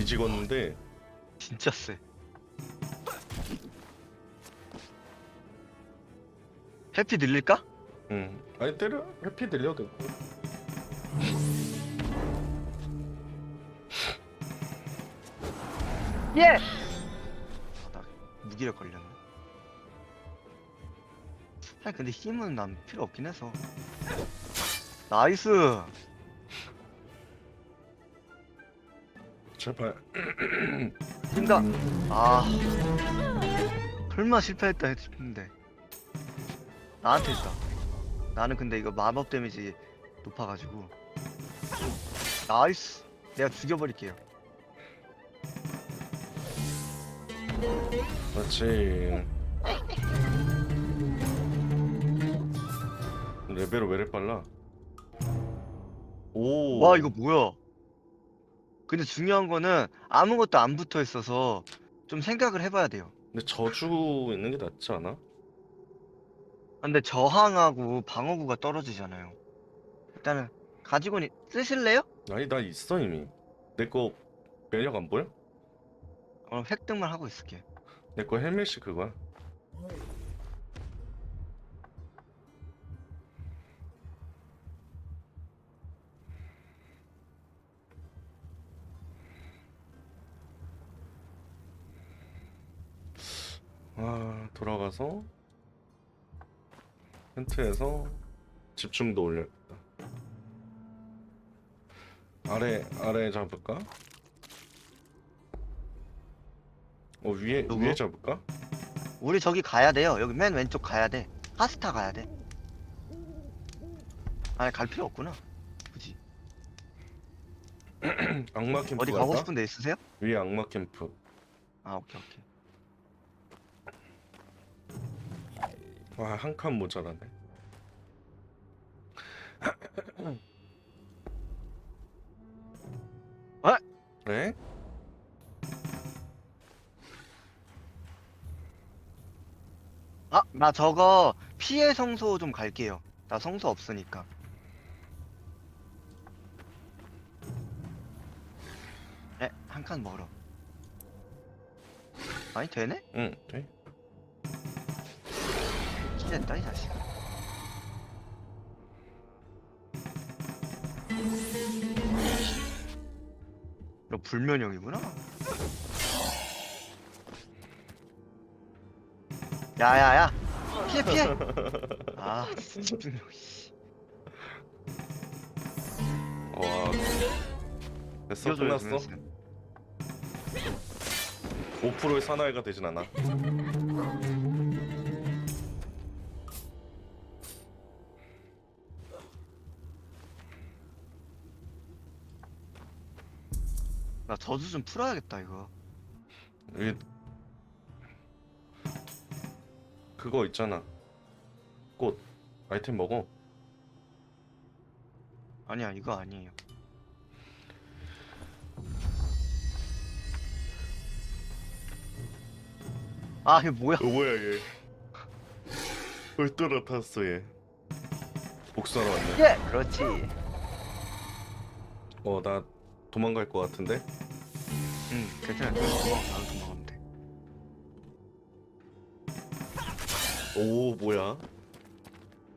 뒤지겠는데 진짜 세. 해피 늘릴까? 응 아니 때려 해피 들려도 되고 예! 아, 나 무기력 걸렸네. 아니 근데 힘은 난 필요 없긴 해서. 나이스. 제발 힘다. 아. 설마 실패했다 했는데. 나한테 있다. 나는 근데 이거 마법 데미지 높아가지고. 나이스. 내가 죽여버릴게요. 그렇지 레벨은 왜 이래 빨라 오 와 이거 뭐야? 근데 중요한 거는 아무것도 안 붙어 있어서 좀 생각을 해봐야 돼요. 근데 저주 있는 게 낫지 않아? 근데 저항하고 방어구가 떨어지잖아요. 일단은 가지고 니- 쓰실래요? 아니 나 있어 이미 내거 면역 안 보여? 그럼 획득만 하고 있을게. 내 거 헬멧이 그거야 아 돌아가서 텐트에서 집중도 올려야겠다 아래 아래 잡을까? 어 위에 누구? 위에 잡을까? 우리 저기 가야 돼요. 여기 맨 왼쪽 가야 돼. 하스타 가야 돼. 아니 갈 필요 없구나. 굳이. 악마 캠프 어디 갈까? 가고 싶은 데 있으세요? 위에 악마 캠프 아 오케이 오케이. 와 한 칸 모자라네 어? 네? 아 나 저거 피해 성소 좀 갈게요. 나 성소 없으니까. 에? 한 칸 멀어. 아니 되네? 응 네? 기댄다 이 자식. 너 불면역이구나. 야야야, 피해 피해. 아. 씨. 와 됐어 끝났어 그러면. 5%의 사나이가 되진 않아 저주 좀 풀어야겠다 이거. 여기 그거 있잖아 꽃 아이템 먹어 아니야 이거 아니에요. 아 이거 뭐야? 어 뭐야 얘 왜 또 나타났어 얘 복수하러 왔네 예, 그렇지. 어 나 도망갈 것 같은데 응, 괜찮아. 도망, 나도 도망가면 돼. 오 뭐야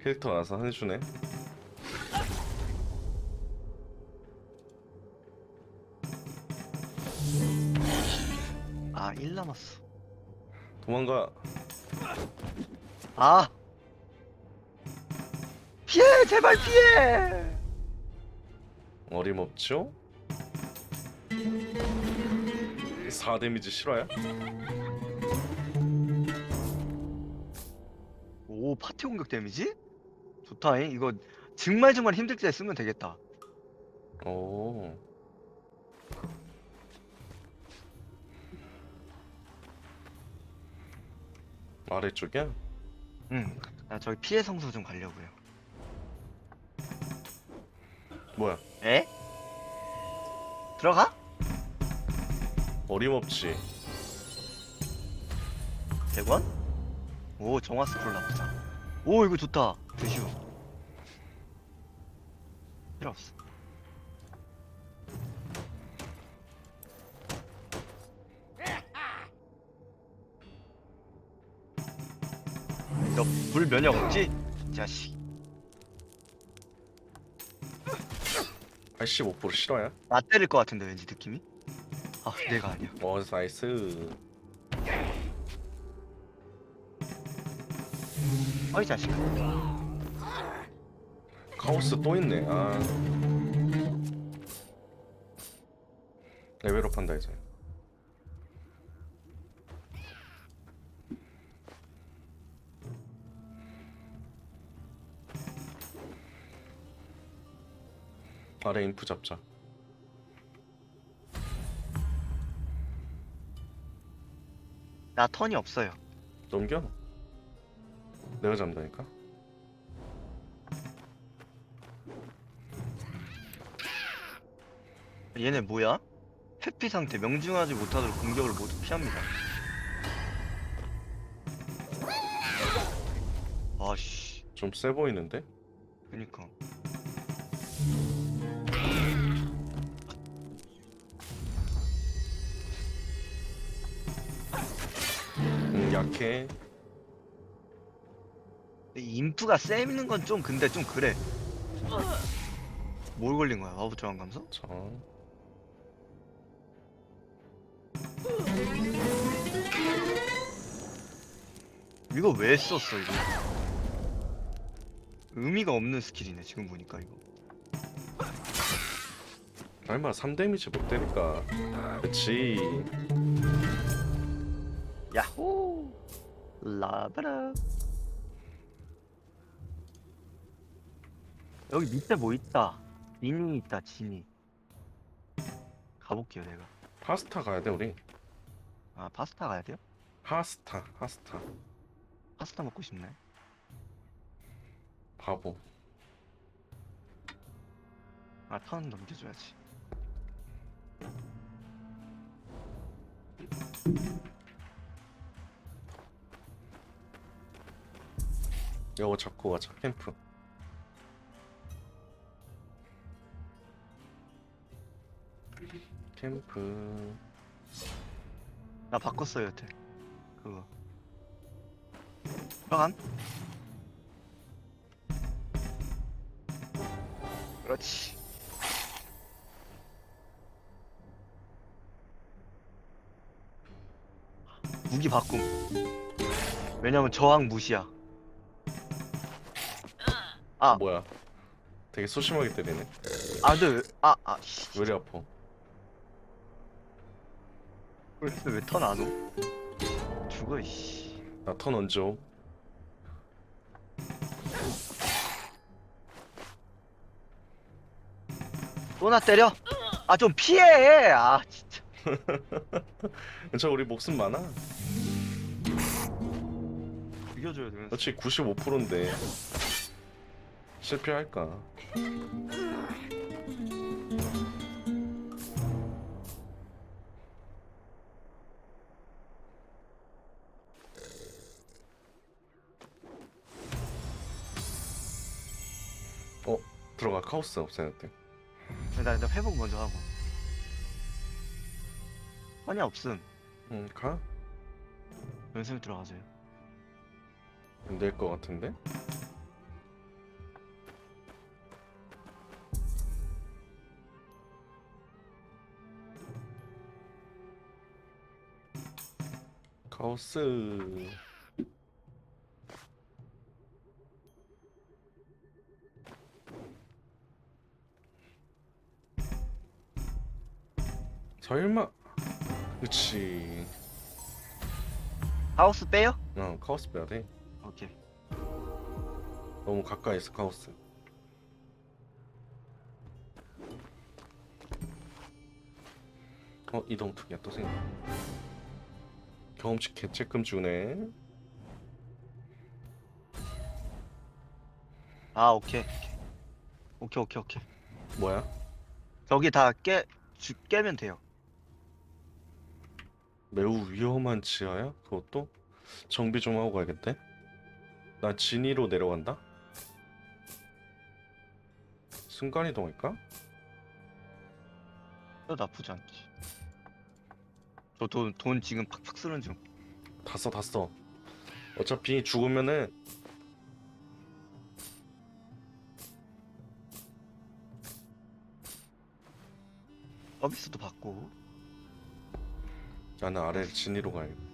캐릭터 와서 해주네 아, 1 남았어. 도망가 아! 피해! 제발 피해! 어림없죠? 4 데미지 실화야? 오, 파티 공격 데미지? 좋다잉. 이거 정말 정말 힘들 때 쓰면 되겠다. 오 아래쪽이야? 응. 나 저기 피해 성소 좀 가려고요. 뭐야 에? 들어가? 어림없지. 대관? 오 정화 스쿨 나쁘다 오 이거 좋다. 드슈. 필요 없어. 너불 면역 없지? 자식. 85% 실어야 맞대릴 것 같은데 왠지 느낌이? 아 내가 아니야. 어 나이스. 어이 자식아. 카오스 또 있네. 아. 레벨업 한다 이제. 아래 인프 잡자 나 턴이 없어요. 넘겨 내가 잡는다니까 얘네 뭐야? 회피 상태 명중하지 못하도록 공격을 모두 피합니다. 아씨, 좀 세 보이는데? 그니까. 음 약해 근데 인프가 쎄있는 건 좀 근데 좀 그래. 뭘 걸린 거야? 마법 저항 감소? 자 이거 왜 썼어 이거? 의미가 없는 스킬이네 지금 보니까 이거. 얼마 3 데미지 못 때릴까 그치 야 라바라. 여기 밑에 뭐 있다. 진이 있다, 진이. 가볼게요, 내가. 파스타 가야 돼 우리 아, 파스타 가야 돼요? 파스타 파스타 파스타 먹고 싶네. 바보 아, 턴 넘겨줘야지. 이거 잡고 가자 캠프 캠프 나 바꿨어, 여태. 그거. 들어간? 그렇지. 무기 바꿈. 왜냐면 저항 무시야. 아. 뭐야 되게 소심하게 때리네 아, 근데 왜, 아, 아, 씨. 왜 이리 아파 왜턴 안 오? 죽어, 이씨. 나턴 얹어 또나 때려? 아, 좀 피해! 아, 진짜. 저 우리 목숨 많아 죽여줘야 되면서. 그렇지 95%인데 실패할까 어 들어가 카오스 돼 나, 나 회복 먼저 하고. 아니, 없음. 응, 가? 연습 들어가세요. 안 될 것 같은데? 카오스. 설마 그치. 하우스 빼요? 어 카오스 빼야 돼. 오케이. 너무 가까이 있어 카오스. 어 이동특이야 또 생겨 경험치 개체금 주네 아, 오케이. 오케이, 오케이, 오케이. 뭐야 저기 다 깨, 주, 깨면 돼요. 매우 위험한 지하야 그것도 정비 좀 하고 가야겠대 나 진이로 내려간다 순간 이동할까 또 나쁘지 않지. 저 돈 돈 지금 팍팍 쓰는 중. 다 써, 다 써. 어차피 죽으면은 서비스도 받고. 나는 아래 진리로 가야겠다.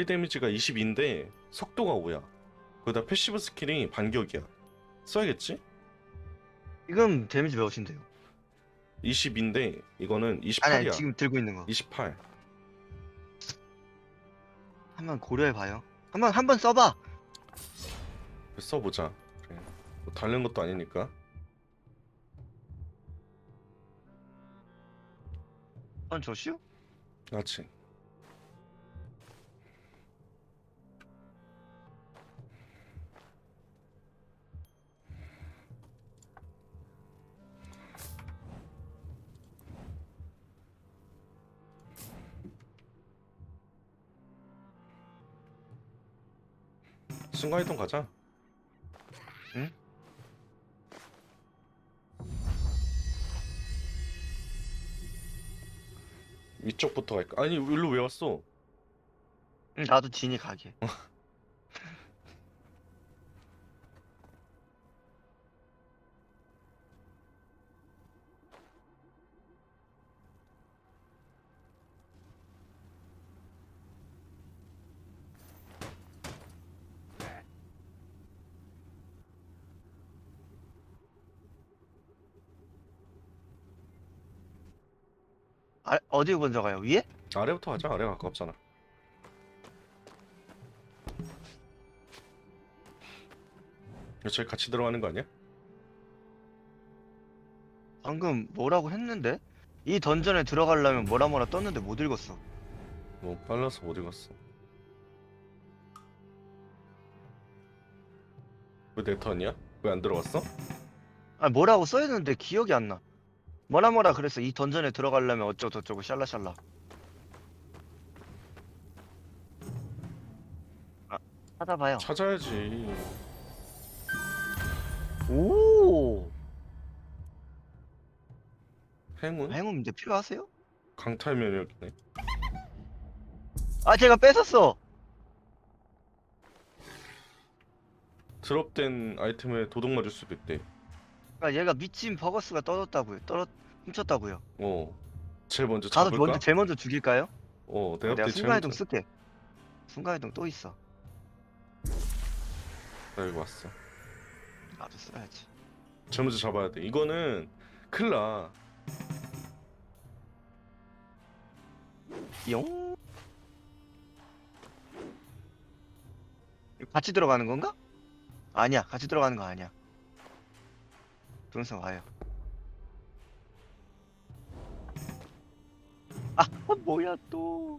물리 데미지가 22인데 속도가 5야. 거기다 패시브 스킬이 반격이야. 써야겠지? 지금 데미지 몇이데요 22인데 이거는 아니, 28이야. 아니 지금 들고 있는 거. 28. 한번 고려해 봐요. 한번 한번 써봐. 써보자. 그래. 뭐 다른 것도 아니니까. 넌 조슈? 그렇지. 순간이동 가자. 응? 이쪽부터 갈까? 아니 일로 왜 왔어? 응, 나도 진이 가게. 아, 어디 먼저 가요? 위에? 아래부터 가자. 아래 가깝잖아. 저희 같이 들어가는 거 아니야? 방금 뭐라고 했는데? 이 던전에 들어가려면 뭐라 뭐라 떴는데 못 읽었어. 뭐 빨라서 못 읽었어. 왜 내 턴이야? 왜 안 들어갔어? 아 뭐라고 써있는데 기억이 안 나. 뭐라 뭐라 그랬어. 이 던전에 들어가려면 어쩌고 저쩌고 샬라샬라. 아 찾아봐요. 찾아야지. 오. 행운? 행운 이제 필요하세요? 강탈 면역이네. 아 제가 뺏었어. 드롭된 아이템에 도둑 맞을 수도 있대. 아 얘가 미친 버거스가 떨었다고요. 떨어 훔쳤다고요. 어. 제일 먼저 가서 잡을까? 먼저 제일 먼저 죽일까요? 어, 내가 내가 제일 순간이동 먼저. 쓸게. 순간이동 또 있어. 나 여기 왔어. 나도 써야지. 제일 먼저 잡아야 돼. 이거는 큰일 나. 용. 같이 들어가는 건가? 아니야, 같이 들어가는 거 아니야. 동영상 와요. 아, 뭐야 또.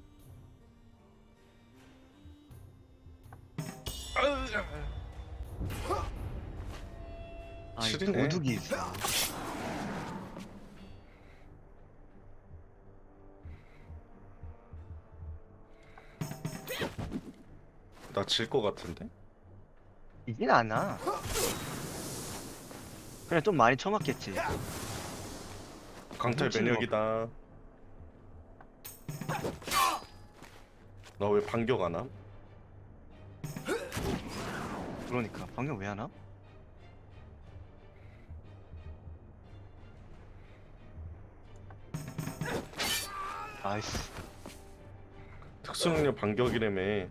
아, 이. 도둑이 있어. 나 질 것 같은데? 이긴 않아. 그냥 좀 많이 쳐맞겠지. 강탈 훔치는 면역이다. 나 왜 반격 안 함? 그러니까 방금 왜 하나? 나이스. 특수능력 반격이라며.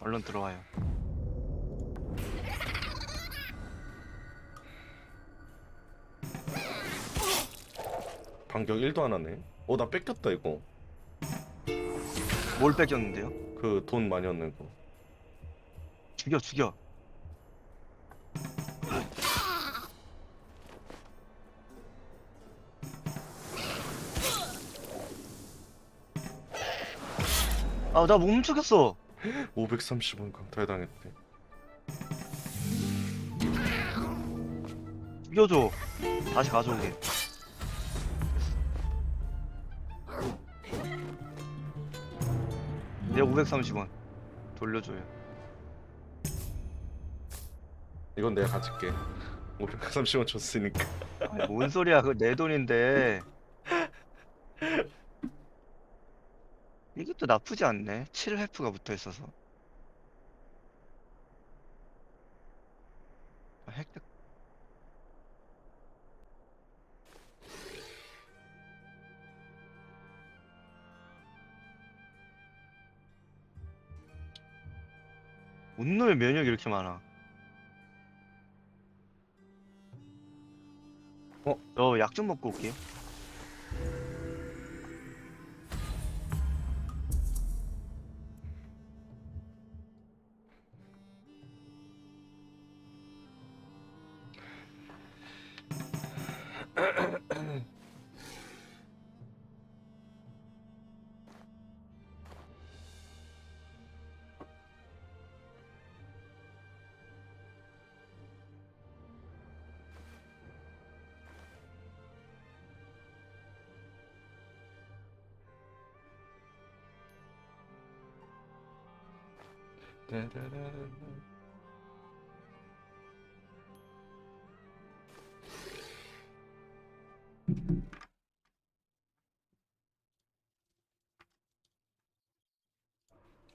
얼른 들어와요. 반격 1도 안 하네. 어, 나 뺏겼다, 이거. 뭘 뺏겼는데요? 그 돈 많이 얻는 거. 죽여 죽여. 아나못 훔쳤어. 530원 강탈당했대. 죽여줘. 다시 가져오게. 내 530원 돌려줘요. 이건 내가 가질게. 530원 줬으니까. 아니, 뭔 소리야? 그거 내 돈인데. 이것도 나쁘지 않네. 7회프가 붙어 있어서. 아, 획득. 온누의 면역이 이렇게 많아. 어? 저 약 좀 먹고 올게요.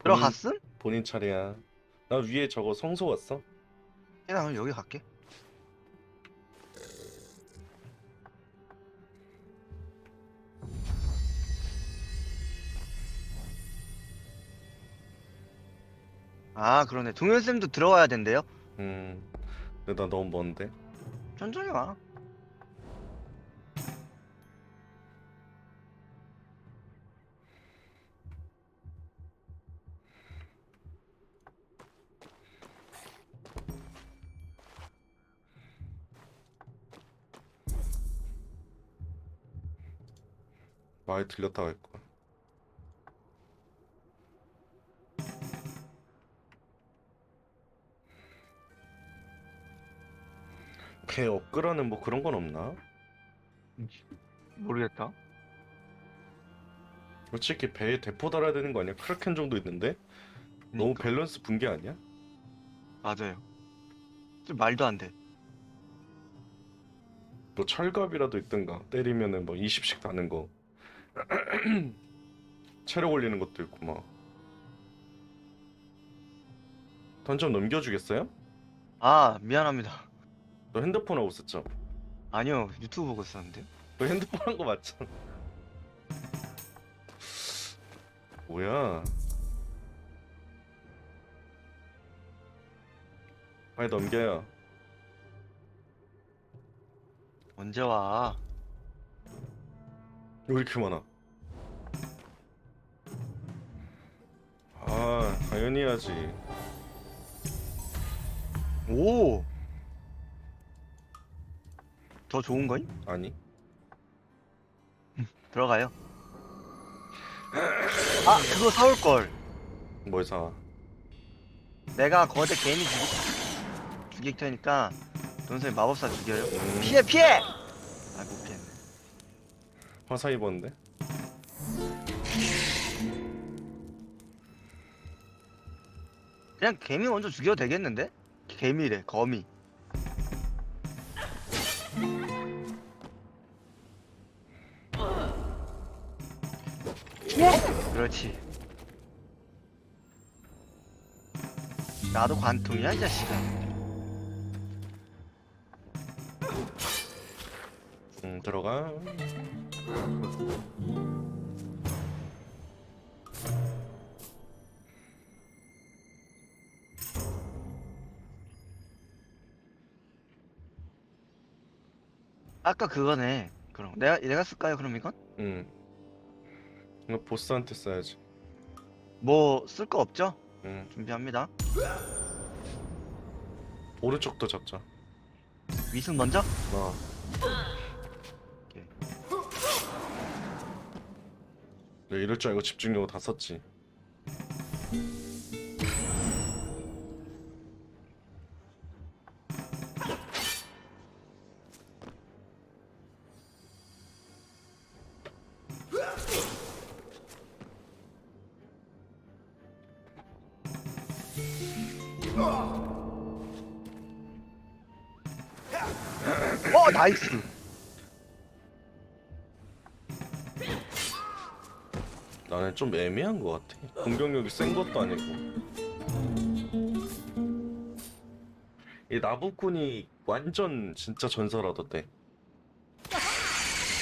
들어갔음? 본인 차례야. 나 위에 저거 성소 왔어? 그냥 그럼 여기 갈게. 아 그러네. 동현 쌤도 들어와야 된대요? 음. 근데 나 너무 먼데. 천천히 와. 많이 들렸다 갈 거야. 배 업그라는 뭐 그런 건 없나? 모르겠다. 솔직히 배에 대포 달아야 되는 거 아니야? 크라켄 정도 있는데? 너무 그러니까. 밸런스 붕괴 아니야? 맞아요. 좀 말도 안 돼. 뭐 철갑이라도 있든가 때리면은 뭐 20씩 다는 거 체력 올리는 것도 있고 막 던점 넘겨주겠어요? 아 미안합니다. 너 핸드폰 하고 있었죠? 아니요 유튜브 보고 있었는데. 너 핸드폰 한 거 맞잖아 뭐야 빨리 넘겨요 언제 와? 왜 이렇게 많아 아 당연히 해야지 오. 더 좋은 거임? 아니 들어가요. 아 그거 사올 걸. 뭘 사? 내가 거대 개미 죽이, 죽일 테니까 돈선이 마법사 죽여요. 음, 피해 피해! 아못 피했네. 화사 입었는데? 그냥 개미 먼저 죽여도 되겠는데? 개미래 거미. 그렇지. 나도 관통이야 이 자식아. 응 들어가 아까 그거네. 그럼 내가 내가 쓸까요 그럼 이건? 응 이거 보스한테 써야지 뭐 쓸 거 없죠? 응 준비합니다. 오른쪽도 잡자 위승 먼저? 어 내가 이럴 줄 알고 집중력으로 다 썼지. 어, 나이스 나는 좀 애매한 것 같아. 공격력이 센 것도 아니고. 이 나부꾼이 완전 진짜 전설하던데.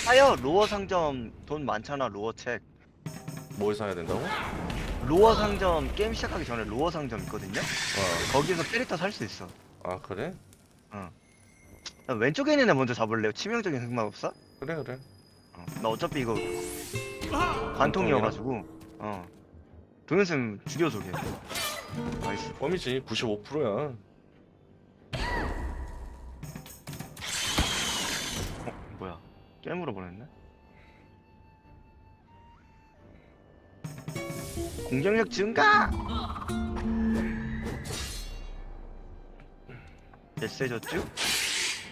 하여 로어 상점 돈 많잖아 로어 책. 뭘 사야 된다고? 로어 상점 게임 시작하기 전에 로어 상점 있거든요. 아, 거기서 캐릭터 살 수 있어. 아 그래? 나 왼쪽에 있는 애 먼저 잡을래요. 치명적인 흑마법사? 그래 그래. 어, 나 어차피 이거 관통이어가지고 어 동현쌤 죽여줘 걔 나이스 껌이지 95%야. 어 뭐야 게임으로 보냈네 공격력 증가 몇 세졌죠?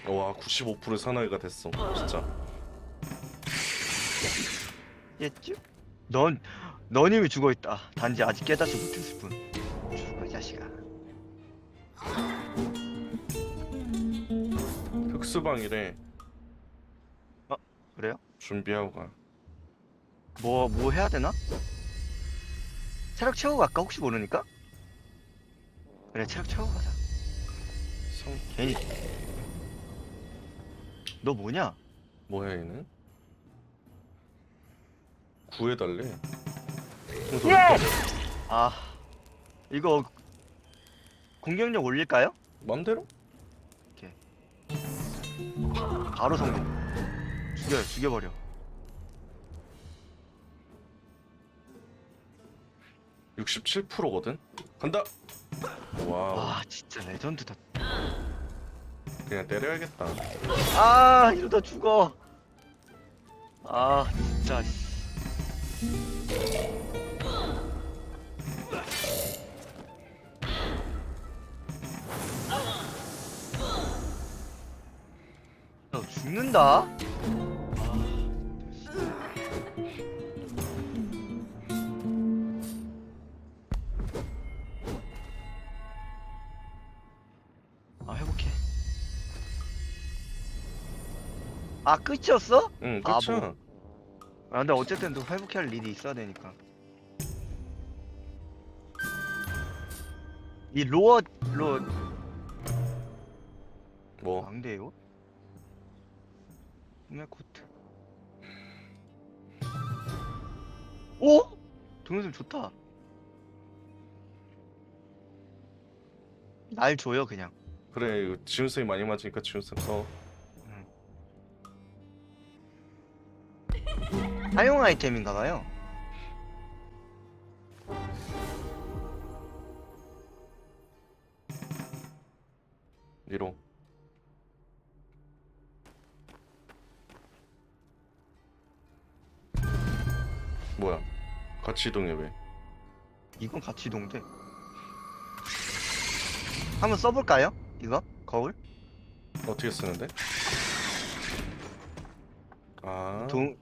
와 95% 사나이가 됐어. 진짜. 였죠? 넌, 넌 이미 죽어있다 단지 아직 깨닫지 못했을 뿐 죽어 이 자식아 흑수방이래. 그래요? 준비하고 가. 뭐, 뭐 해야 되나? 체력 채우고 갈까? 혹시 모르니까? 그래, 체력 채우고 가자. 성 괜히. 너 뭐냐? 뭐야 얘는? 구해달래. 아, 이거 공격력 올릴까요? 맘대로? 바로 성공. 죽여요, 죽여버려. 67%거든. 간다. 와, 와, 진짜 레전드다. 그냥 때려야겠다. 아, 이러다 죽어. 아, 진짜. 씨. 너 죽는다? 아, 아, 회복해. 아, 끝이었어? 응, 아, 그쵸? 뭐. 아, 근데 어쨌든 또 회복해야 할 일이 있어야 되니까. 이 로어, 로, 뭐 망대요? 꿈의 코트. 오? 동영상 좋다. 날 줘요, 그냥. 그래 이거 지훈 쌤이 많이 맞으니까 지훈 쌤 써. 사용 아이템인가봐요. 니로. 뭐야? 같이 이동해 왜? 이건 같이 이동돼. 한번 써볼까요? 이거? 거울? 어떻게 쓰는데? 아, 동,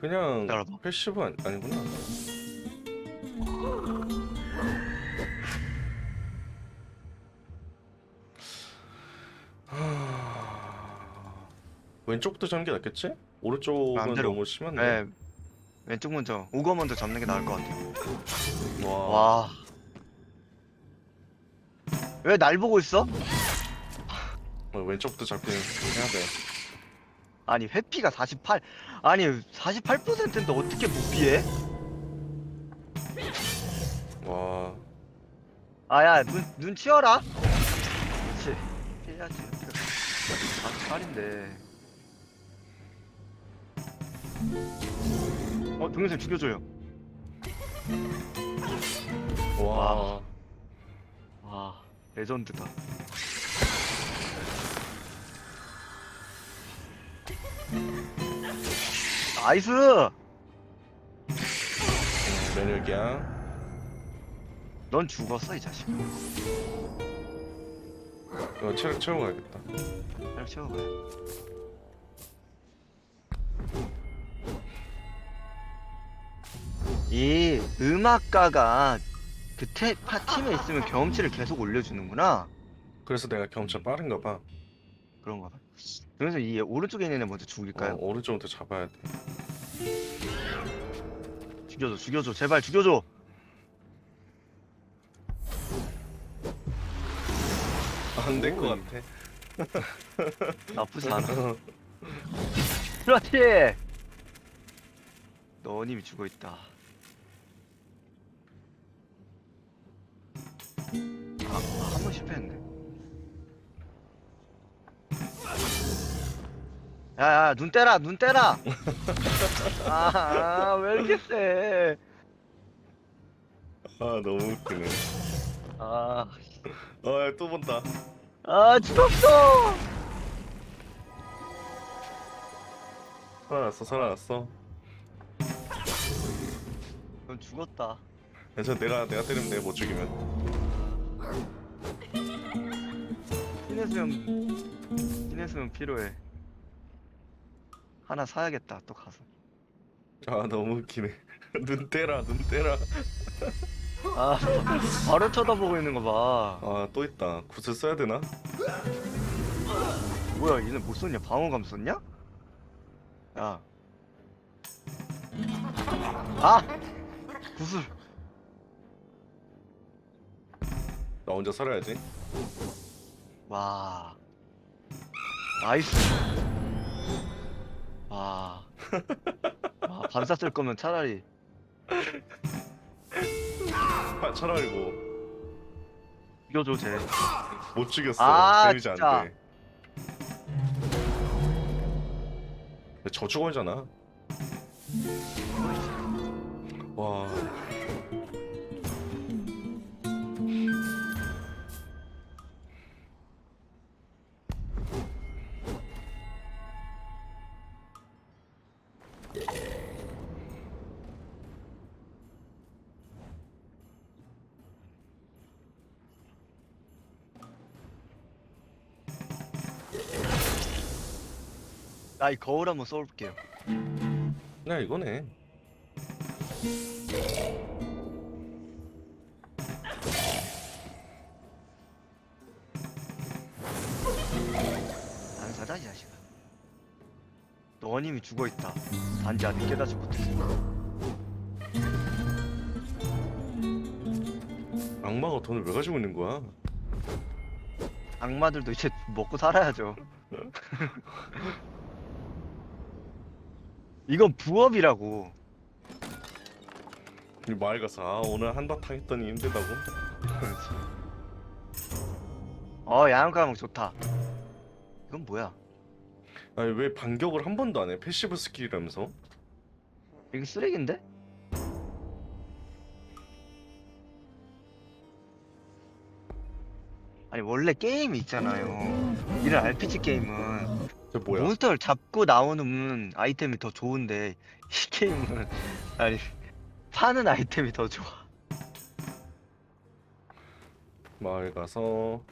그냥 기다려봐. 패시브 아니, 아니구나. 하... 왼쪽부터 잡는 게 낫겠지? 오른쪽은 마음대로. 너무 심한데. 네. 왼쪽 먼저, 우거 먼저 잡는 게 나을 것 같아요. 와. 와. 왜 날 보고 있어? 어, 왼쪽부터 잡긴 해야 돼. 아니, 회피가 48. 아니, 48%인데 어떻게 못 피해? 와. 아, 야, 눈, 눈 치워라. 그렇지. 피해야지. 아, 48인데. 어, 동영상 죽여줘요. 와. 와. 와, 레전드다. 나이스! 음, 면역이야. 넌 죽었어, 이 자식. 이거 체력 채우고 가야겠다. 잘 채워봐. 이 음악가가 그 태, 파, 팀에 있으면 경험치를 계속 올려주는구나. 그래서 내가 경찰 빠른가 봐. 그런가 봐. 그래서 이 오른쪽에 있는 애 먼저 어, 죽일까요? 오른쪽부터 잡아야 돼. 죽여줘, 죽여줘, 제발 죽여줘. 안 될 것. 같아. 나쁘지 않아. 그렇지. 너님이 죽어 있다. 아, 한 번 실패했네. 야야 눈 떼라 눈 떼라. 아, 왜 이렇게 세? 아 너무 웃기네. 아, 아또 본다. 아 죽었어. 살아났어 살아났어. 넌 죽었다. 그래서 내가 내가 때리면 내가 못 죽이면. 수영 신의 수영 필요해. 하나 사야겠다 또 가서. 아 너무 웃기네. 눈 떼라 눈 떼라. 아 바로 쳐다보고 있는 거 봐. 아 또 있다. 굿을 써야 되나? 뭐야 얘는 못 썼냐? 방어감 썼냐? 야. 아 구슬. 나 혼자 살아야지. 와. 나이스. 와. 와 반사 쓸 거면 차라리 아, 차라리 뭐. 이겨줘 쟤. 못 죽였어. 아, 데미지 안 진짜. 돼. 저주걸잖아. 와. 나이 거울 한번 써볼게요. 야 이거네. 안 사자 이 자식아. 너님이 죽어 있다. 단지 아직 깨닫지 못했어. 악마가 돈을 왜 가지고 있는 거야? 악마들도 이제 먹고 살아야죠. 이건 부업이라고. 이 가서 아 오늘 한바탕 했더니 힘들다고? 어 야한 과목 좋다. 이건 뭐야? 아니 왜 반격을 한 번도 안 해? 패시브 스킬이라면서? 이거 쓰레기인데? 아니 원래 게임이 있잖아요. 이런 RPG 게임은 저 뭐야? 몬스터를 잡고 나오는 아이템이 더 좋은데 이 게임은 아니 파는 아이템이 더 좋아. 마을 가서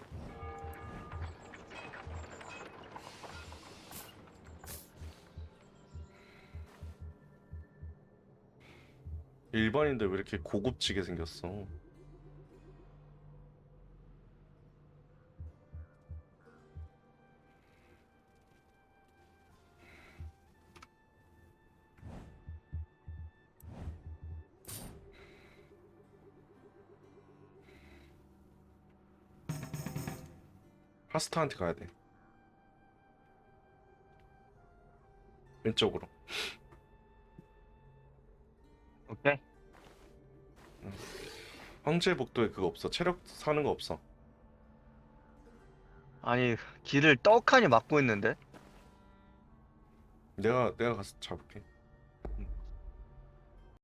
일반인들 왜 이렇게 고급지게 생겼어? 파스타한테 가야 돼. 왼쪽으로. 오케이. 황제 복도에 그거 없어. 체력 사는 거 없어. 아니 길을 떡하니 막고 있는데 내가 내가 가서 잡을게.